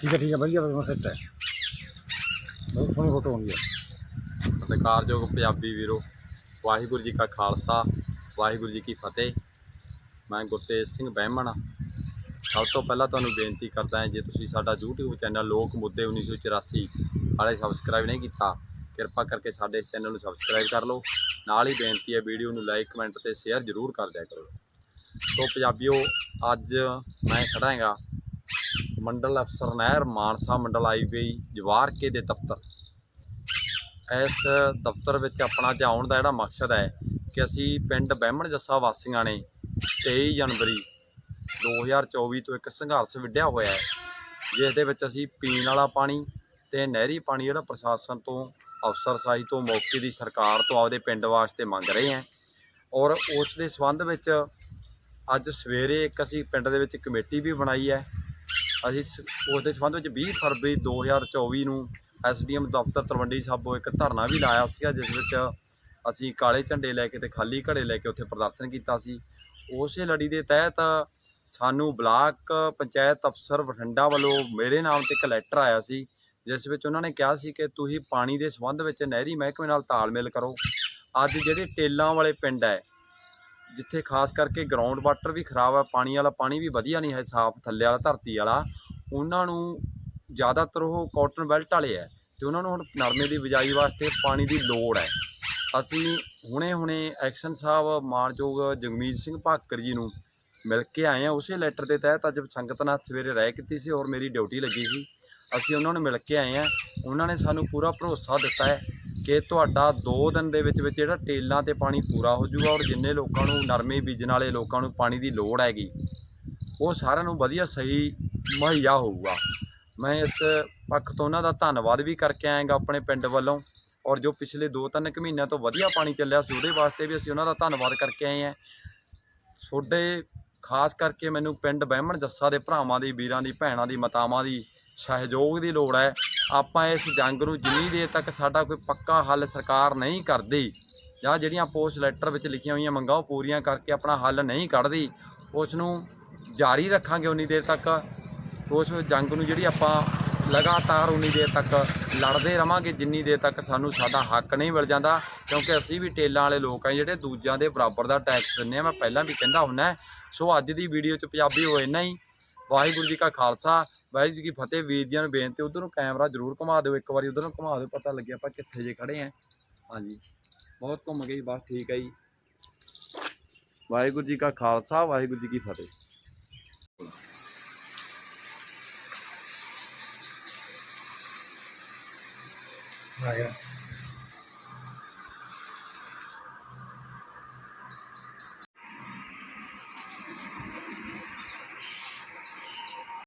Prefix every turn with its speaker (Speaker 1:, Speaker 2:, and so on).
Speaker 1: ਠੀਕ ਹੈ ਠੀਕ ਹੈ ਵਧੀਆ ਵਧੀਆ ਸੈੱਟ ਹੈ। ਬਹੁਤ ਸੋਹਣੀ ਫੋਟੋ ਆਉਂਦੀ ਹੈ।
Speaker 2: ਸਤਿਕਾਰਯੋਗ ਪੰਜਾਬੀ ਵੀਰੋ, ਵਾਹਿਗੁਰੂ ਜੀ ਕਾ ਖਾਲਸਾ, ਵਾਹਿਗੁਰੂ ਜੀ ਕੀ ਫਤਿਹ। ਮੈਂ ਗੁਰਤੇਜ ਸਿੰਘ ਬਹਿਮਣ ਸਭ ਤੋਂ ਪਹਿਲਾਂ ਤੁਹਾਨੂੰ ਬੇਨਤੀ ਕਰਦਾ ਹਾਂ, ਜੇ ਤੁਸੀਂ ਸਾਡਾ YouTube ਚੈਨਲ ਲੋਕ ਮੁੱਦੇ 1984 ਵਾਲੇ ਸਬਸਕ੍ਰਾਈਬ ਨਹੀਂ ਕੀਤਾ, ਕਿਰਪਾ ਕਰਕੇ ਸਾਡੇ ਇਸ ਚੈਨਲ ਨੂੰ ਸਬਸਕ੍ਰਾਈਬ ਕਰ ਲਓ। ਨਾਲ ਹੀ ਬੇਨਤੀ ਹੈ, ਵੀਡੀਓ ਨੂੰ ਲਾਈਕ ਕਮੈਂਟ ਤੇ ਸ਼ੇਅਰ ਜ਼ਰੂਰ ਕਰ ਦਿਆ ਕਰੋ। ਸੋ ਪੰਜਾਬੀਓ, ਅੱਜ ਮੈਂ ਖੜਾ ਹੈਗਾ ਮੰਡਲ ਅਫਸਰ ਨਹਿਰ ਮਾਨਸਾ ਮੰਡਲ ਹਾਈਵੇ ਜਵਾਰ ਕੇ ਦੇ ਦਫ਼ਤਰ। ਇਸ ਦਫ਼ਤਰ ਵਿੱਚ ਆਪਣਾ ਅੱਜ ਦਾ ਜਿਹੜਾ ਮਕਸਦ ਹੈ ਕਿ ਅਸੀਂ ਪਿੰਡ ਬਹਿਮਣ ਜੱਸਾ ਵਾਸੀਆਂ ਨੇ 23 ਜਨਵਰੀ 2024 ਤੋਂ ਇੱਕ ਸੰਘਰਸ਼ ਵਿੱਢਿਆ ਹੋਇਆ ਹੈ, ਜਿਸ ਦੇ ਵਿੱਚ ਅਸੀਂ ਪੀਣ ਵਾਲਾ ਪਾਣੀ ਤੇ ਨਹਿਰੀ ਪਾਣੀ ਜਿਹੜਾ ਪ੍ਰਸ਼ਾਸਨ ਤੋਂ ਅਫਸਰਸ਼ਾਹੀ ਤੋਂ, ਮੌਕੇ ਦੀ ਸਰਕਾਰ ਤੋਂ ਆਪਦੇ ਪਿੰਡ ਵਾਸਤੇ ਮੰਗ ਰਹੇ ਹਾਂ। ਔਰ ਉਸ ਦੇ ਸੰਬੰਧ ਵਿੱਚ ਅੱਜ ਸਵੇਰੇ ਇੱਕ ਅਸੀਂ ਪਿੰਡ ਦੇ ਵਿੱਚ ਕਮੇਟੀ ਵੀ ਬਣਾਈ ਹੈ। ਅਸੀਂ ਸ- ਉਸ ਦੇ ਸੰਬੰਧ ਵਿੱਚ 20 ਫਰਵਰੀ 2024 ਨੂੰ ਐਸਡੀਐਮ ਦਫ਼ਤਰ ਤਲਵੰਡੀ ਸਾਬੋ ਇੱਕ ਧਰਨਾ ਵੀ ਲਾਇਆ ਸੀਗਾ, ਜਿਸ ਵਿੱਚ ਅਸੀਂ ਕਾਲੇ ਝੰਡੇ ਲੈ ਕੇ ਤੇ ਖਾਲੀ ਘੜੇ ਲੈ ਕੇ ਉੱਥੇ ਪ੍ਰਦਰਸ਼ਨ ਕੀਤਾ ਸੀ। ਉਸੇ ਲੜੀ ਦੇ ਤਹਿਤ ਸਾਨੂੰ ਬਲਾਕ ਪੰਚਾਇਤ ਅਫਸਰ ਬਠਿੰਡਾ ਵੱਲੋਂ ਮੇਰੇ ਨਾਮ ਤੇ ਇੱਕ ਲੈਟਰ ਆਇਆ ਸੀ, ਜਿਸ ਵਿੱਚ ਉਹਨਾਂ ਨੇ ਕਿਹਾ ਸੀ ਕਿ ਤੁਸੀਂ ਪਾਣੀ ਦੇ ਸੰਬੰਧ ਵਿੱਚ ਨਹਿਰੀ ਮਹਿਕਮੇ ਨਾਲ ਤਾਲਮੇਲ ਕਰੋ। ਅੱਜ ਜਿਹੜੇ ਟੇਲਾਂ ਵਾਲੇ ਪਿੰਡ ਹੈ ਜਿੱਥੇ ਖਾਸ ਕਰਕੇ ਗਰਾਊਂਡ ਵਾਟਰ ਵੀ ਖਰਾਬ ਹੈ ਪਾਣੀ ਵਾਲਾ ਪਾਣੀ ਵੀ ਵਧੀਆ ਨਹੀਂ ਹੈ ਸਾਫ਼, ਥੱਲੇ ਵਾਲਾ, ਧਰਤੀ ਵਾਲਾ, ਉਹਨਾਂ ਨੂੰ ਜ਼ਿਆਦਾਤਰ ਉਹ ਕਾਟਨ ਬੈਲਟ ਵਾਲੇ ਹੈ ਤੇ ਉਹਨਾਂ ਨੂੰ ਹੁਣ ਨਰਮੇ ਦੀ ਬਿਜਾਈ ਵਾਸਤੇ ਪਾਣੀ ਦੀ ਲੋੜ ਹੈ। ਅਸੀਂ ਹੁਣੇ ਹੁਣੇ ਐਕਸ਼ਨ ਸਾਹਿਬ ਮਾਨਯੋਗ ਜਗਮੀਤ ਸਿੰਘ ਭਾਕਰ ਜੀ ਨੂੰ ਮਿਲ ਕੇ ਆਏ ਆ ਉਸੇ ਲੈਟਰ ਦੇ ਤਹਿਤ ਅੱਜ ਸੰਗਤ ਨਾਲ ਸਵੇਰੇ ਰਹਿ ਕੀਤੀ ਸੀ ਔਰ ਮੇਰੀ ਡਿਊਟੀ ਲੱਗੀ ਸੀ। ਅਸੀਂ ਉਹਨਾਂ ਨੂੰ ਮਿਲ ਕੇ ਆਏ ਆ ਉਹਨਾਂ ਨੇ ਸਾਨੂੰ ਪੂਰਾ ਭਰੋਸਾ ਦਿੱਤਾ ਹੈ ਕਿ ਤੁਹਾਡਾ 2 ਦਿਨ ਦੇ ਵਿੱਚ ਵਿੱਚ ਜਿਹੜਾ ਟੇਲਾਂ ਤੇ ਪਾਣੀ ਪੂਰਾ ਹੋ ਜਾਊਗਾ ਔਰ ਜਿੰਨੇ ਲੋਕਾਂ ਨੂੰ ਨਰਮੇ ਬੀਜਣ ਵਾਲੇ ਲੋਕਾਂ ਨੂੰ ਪਾਣੀ ਦੀ ਲੋੜ ਹੈਗੀ, ਉਹ ਸਾਰਿਆਂ ਨੂੰ ਵਧੀਆ ਸਹੀ ਮੁਹੱਈਆ ਹੋਊਗਾ। ਮੈਂ ਇਸ ਪੱਖ ਤੋਂ ਉਹਨਾਂ ਦਾ ਧੰਨਵਾਦ ਵੀ ਕਰਕੇ ਆਏਗਾ ਆਪਣੇ ਪਿੰਡ ਵੱਲੋਂ ਔਰ ਜੋ ਪਿਛਲੇ 2-3 ਕੁ ਮਹੀਨਿਆਂ ਤੋਂ ਵਧੀਆ ਪਾਣੀ ਚੱਲਿਆ ਸੀ, ਉਹਦੇ ਵਾਸਤੇ ਵੀ ਅਸੀਂ ਉਹਨਾਂ ਦਾ ਧੰਨਵਾਦ ਕਰਕੇ ਆਏ ਹਾਂ। ਤੁਹਾਡੇ ਖਾਸ ਕਰਕੇ ਮੈਨੂੰ ਪਿੰਡ ਬਹਿਮਣ ਜੱਸਾ ਦੇ ਭਰਾਵਾਂ ਦੀ, ਵੀਰਾਂ ਦੀ, ਭੈਣਾਂ ਦੀ, ਮਾਤਾਵਾਂ ਦੀ ਸਹਿਯੋਗ ਦੀ ਲੋੜ ਹੈ। ਆਪਾਂ ਇਸ ਜੰਗ ਨੂੰ ਜਿੰਨੀ ਦੇਰ ਤੱਕ ਸਾਡਾ ਕੋਈ ਪੱਕਾ ਹੱਲ ਸਰਕਾਰ ਨਹੀਂ ਕਰਦੀ ਜਾਂ ਜਿਹੜੀਆਂ ਪੋਸਟ ਲੈਟਰ ਵਿੱਚ ਲਿਖੀਆਂ ਹੋਈਆਂ ਮੰਗਾਂ ਉਹ ਪੂਰੀਆਂ ਕਰਕੇ ਆਪਣਾ ਹੱਲ ਨਹੀਂ ਕੱਢਦੀ, ਉਸ ਨੂੰ ਜਾਰੀ ਰੱਖਾਂਗੇ ਉਨੀ ਦੇਰ ਤੱਕ, ਉਸ ਜੰਗ ਨੂੰ ਜਿਹੜੀ ਆਪਾਂ ਲਗਾਤਾਰ ਉਨੀ ਦੇਰ ਤੱਕ ਲੜਦੇ ਰਵਾਂਗੇ, ਜਿੰਨੀ ਦੇਰ ਤੱਕ ਸਾਨੂੰ ਸਾਡਾ ਹੱਕ ਨਹੀਂ ਮਿਲ ਜਾਂਦਾ, ਕਿਉਂਕਿ ਅਸੀਂ ਵੀ ਟੇਲਾਂ ਵਾਲੇ ਲੋਕ ਆ ਜਿਹੜੇ ਦੂਜਿਆਂ ਦੇ ਬਰਾਬਰ ਦਾ ਟੈਕਸ ਦਿੰਦੇ ਆ ਮੈਂ ਪਹਿਲਾਂ ਵੀ ਕਹਿੰਦਾ ਹੁੰਨਾ ਸੋ ਅੱਜ ਦੀ ਵੀਡੀਓ 'ਚ ਪੰਜਾਬੀ ਹੋਏ ਇੰਨਾ ਹੀ, ਵਾਹਿਗੁਰੂ ਜੀ ਕਾ ਖਾਲਸਾ ਵਾਹਿਗੁਰੂ ਜੀ ਕੀ ਫਤਿਹ, ਵੀਰ ਜੀਆਂ ਨੂੰ ਬੇਨਤੀ, ਉਧਰ ਨੂੰ ਕੈਮਰਾ ਜ਼ਰੂਰ ਘੁਮਾ ਦਿਓ, ਇੱਕ ਵਾਰੀ ਉਧਰ ਨੂੰ ਘੁਮਾ ਦਿਓ, ਪਤਾ ਲੱਗਿਆ ਆਪਾਂ ਕਿੱਥੇ ਜੇ ਖੜੇ ਆਂ ਹਾਂਜੀ, ਬਹੁਤ ਘੁੰਮ ਗਈ ਬਸ ਠੀਕ ਹੈ ਜੀ। ਵਾਹਿਗੁਰੂ ਜੀ ਕਾ ਖਾਲਸਾ, ਵਾਹਿਗੁਰੂ ਜੀ ਕੀ ਫਤਿਹ।
Speaker 1: ਆ ਗਿਆ